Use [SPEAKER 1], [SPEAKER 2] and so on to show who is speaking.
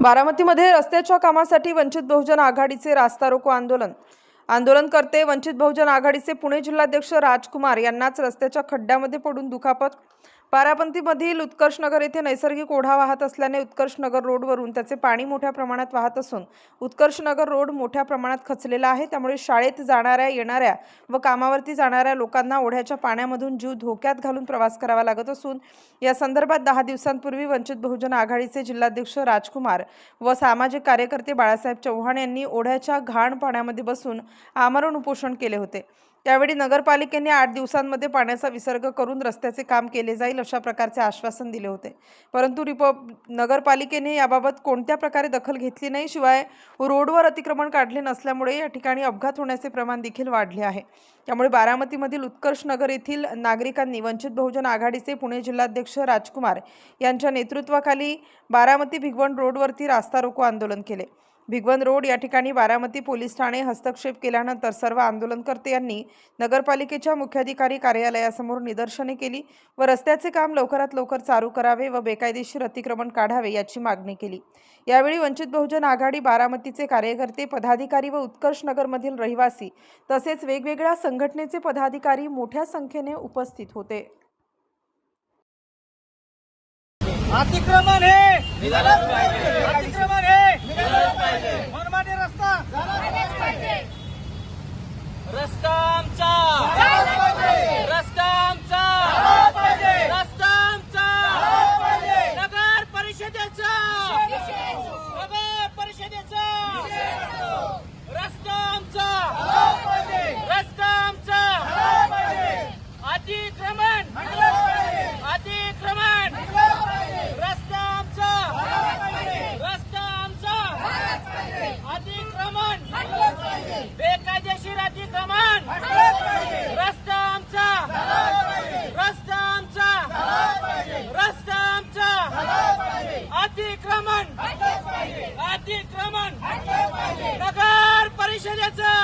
[SPEAKER 1] बारामतीमध्ये रस्त्याच्या कामासाठी वंचित बहुजन आघाडीचे रास्ता रोको आंदोलन. आंदोलनकर्ते वंचित बहुजन आघाडीचे पुणे जिल्हाध्यक्ष राजकुमार यांनाच रस्त्याच्या खड्ड्यामध्ये पडून दुखापत बारामतीमधील उत्कर्षनगर येथे नैसर्गिक ओढा वाहत असल्याने उत्कर्षनगर रोडवरून त्याचे पाणी मोठ्या प्रमाणात वाहत असून उत्कर्षनगर रोड मोठ्या प्रमाणात खचलेला आहे. त्यामुळे शाळेत जाणाऱ्या येणाऱ्या व कामावरती जाणाऱ्या लोकांना ओढ्याच्या पाण्यामधून जीव धोक्यात घालून प्रवास करावा लागत असून या संदर्भात दहा दिवसांपूर्वी वंचित बहुजन आघाडीचे जिल्हाध्यक्ष राजकुमार व सामाजिक कार्यकर्ते बाळासाहेब चव्हाण यांनी ओढ्याच्या घाण पाण्यामध्ये बसून आमरण उपोषण केले होते. त्यावेळी नगरपालिकेने आठ दिवसांमध्ये पाण्याचा विसर्ग करून रस्त्याचे काम केले जाईल. अशा प्रकारचे आश्वासन दिले होते. परंतु रिपब नगरपालिकेने याबाबत कोणत्या प्रकारे दखल घेतली नाही शिवाय रोडवर अतिक्रमण काढले नसल्यामुळे या ठिकाणी अपघात होण्याचे प्रमाण देखील वाढले आहे. त्यामुळे बारामतीमधील उत्कर्ष नगर येथील नागरिकांनी वंचित बहुजन आघाडीचे पुणे जिल्हाध्यक्ष राजकुमार यांच्या नेतृत्वाखाली बारामती भिगवण रोडवरती रास्ता रोको आंदोलन केले. भिगवण रोड या ठिकाणी बारामती पोलीस ठाणे हस्तक्षेप केल्यानंतर सर्व आंदोलनकर्ते यांनी नगरपालिकेच्या मुख्याधिकारी कार्यालयासमोर निदर्शने केली व रस्त्याचे काम लवकरात लवकर चालू करावे व बेकायदेशीर अतिक्रमण काढावे याची मागणी केली. यावेळी वंचित बहुजन आघाडी बारामतीचे कार्यकर्ते पदाधिकारी व उत्कर्ष नगरमधील रहिवासी तसेच वेगवेगळ्या संघटनेचे पदाधिकारी मोठ्या संख्येने उपस्थित होते.
[SPEAKER 2] अतिक्रमण हे अतिक्रमण हे मनमानी रस्ता. रस्ता आमचा. रस्ता आमचा. रस्ता आमचा. नगर परिषदेचा. नगर परिषदेचा रस्ता आमचा रस्ता आमचा अतिक्रमण बेकायदेशीर अतिक्रमण रस्ता आमचा रस्ता आमचा रस्ता आमचा अतिक्रमण अतिक्रमण नगर परिषदेचा